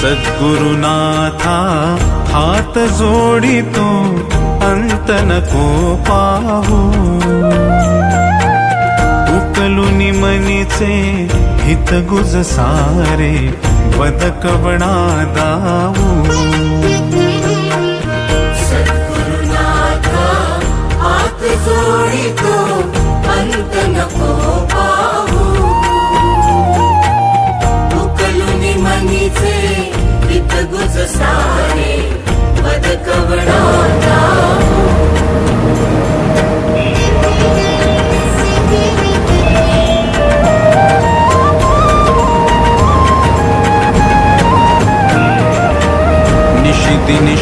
सद्गुरुनाथा हात जोडितो अंत नको पाहू उकलुनी मनीचे हितगुज सारे बदकवणा दाऊ Puerto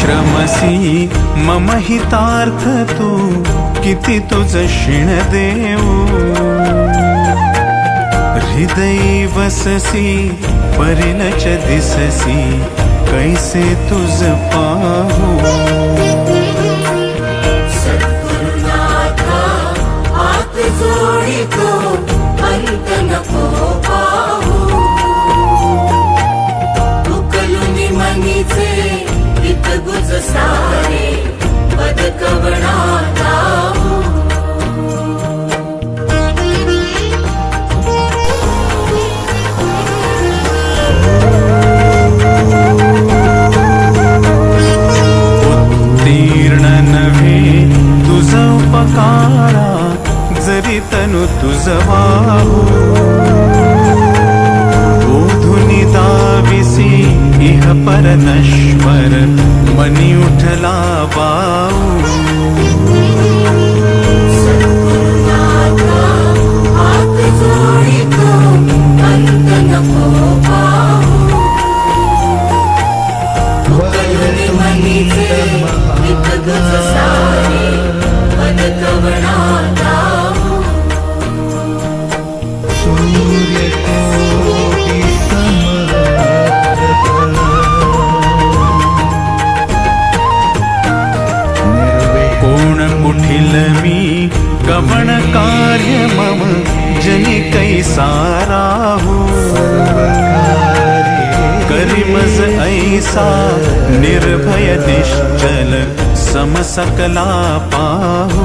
श्रमसी मम हितार्थ तू किती तुझ क्षीण देऊ. हृदयी वससी परिणच दिससी कैसे तुझ पाहू. जोडितो अंत नको. काळा जरी तनु तुझ वाहू. बोधुनी दाविसी इह परनश्वर मनी उठला बाऊ कैसा राहू करीमज ऐसा निर्भय निश्चल समसकला पाहू।